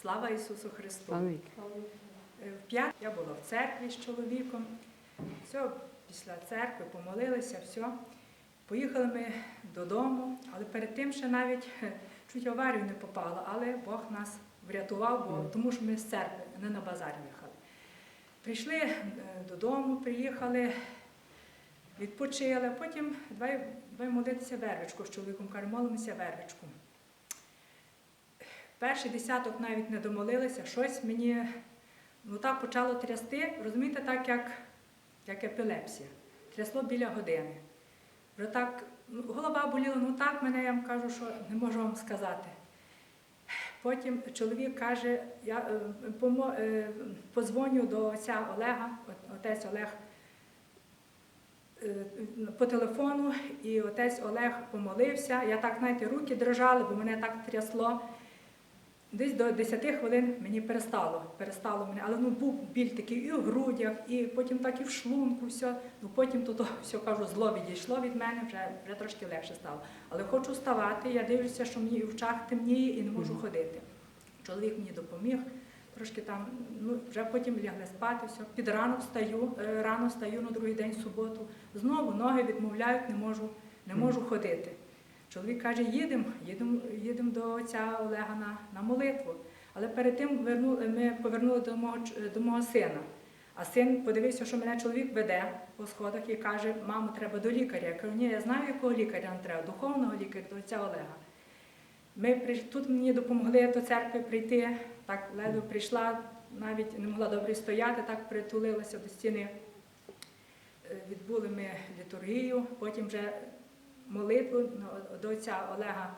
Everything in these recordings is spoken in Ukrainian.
Слава Ісусу Христу! Е, В п'ят я була в церкві з чоловіком. Все, після церкви помолилися, все. Поїхали ми додому, але перед тим ще навіть е, чуть аварію не попала, але Бог нас врятував, бо, тому що ми з церкви, не на базар їхали. Прийшли е, додому, приїхали, відпочили, потім давай, давай молитися вервичку з чоловіком, каже, молимося вервичку. Перший десяток навіть не домолилися, щось мені ну, так почало трясти, розумієте, так як, як епілепсія. Трясло біля години. Вже так, ну, голова боліла, ну так мене я вам кажу, що не можу вам сказати. Потім чоловік каже, я е, помо, е, позвоню до отця Олега, отець Олег е, по телефону, і отець Олег помолився. Я так, знаєте, руки дрожали, бо мене так трясло. Десь до 10 хвилин мені перестало, перестало мене, але ну був біль такий і в грудях, і потім так і в шлунку, все. Ну потім то, то все кажу, зло відійшло від мене, вже, вже трошки легше стало. Але хочу вставати, я дивлюся, що мені і в очах темніє і не можу ходити. Чоловік мені допоміг, трошки там, ну вже потім лягли спати, все. Під ранок встаю, е, рано встаю на другий день суботу. Знову ноги відмовляють, не можу, не можу ходити. Чоловік каже, їдемо, їдемо до отця Олега на, на молитву. Але перед тим ми повернули до мого, до мого сина. А син подивився, що мене чоловік веде по сходах і каже, мамо, треба до лікаря. Я кажу, ні, я знаю, якого лікаря нам треба, духовного лікаря, до отця Олега. Ми тут мені допомогли до церкви прийти, так ледве прийшла, навіть не могла добре стояти, так притулилася до стіни. Е, Відбули ми літургію, потім вже молитву на- до отця Олега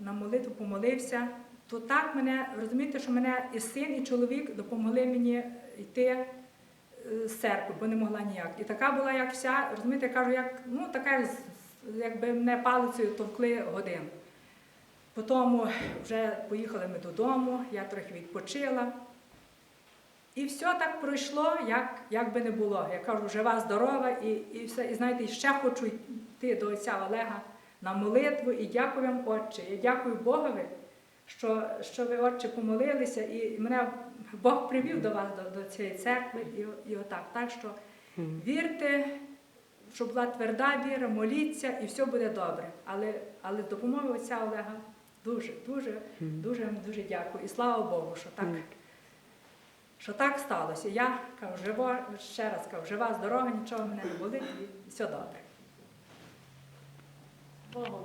на молитву помолився. То так мене, розумієте, що мене і син, і чоловік допомогли мені йти е, з церкви, бо не могла ніяк. І така була, як вся, розумієте, я кажу, як, ну, така, якби мене палицею товкли годину. Потім вже поїхали ми додому, я трохи відпочила. І все так пройшло, як, як би не було. Я кажу, жива, здорова, і, і все. І знаєте, ще хочу йти до отця Олега на молитву. І дякую вам, Отче. Я дякую Богові, що, що ви, Отче, помолилися, і мене Бог привів до вас, до, до цієї церкви, і, і отак. Так що вірте, щоб була тверда віра, моліться, і все буде добре. Але, але з допомогою отця Олега дуже, дуже, дуже, дуже дякую. І слава Богу, що так що так сталося. Я кажу, живо, ще раз кажу, жива, здорова, нічого мене не болить і все добре. 뭐, 뭐.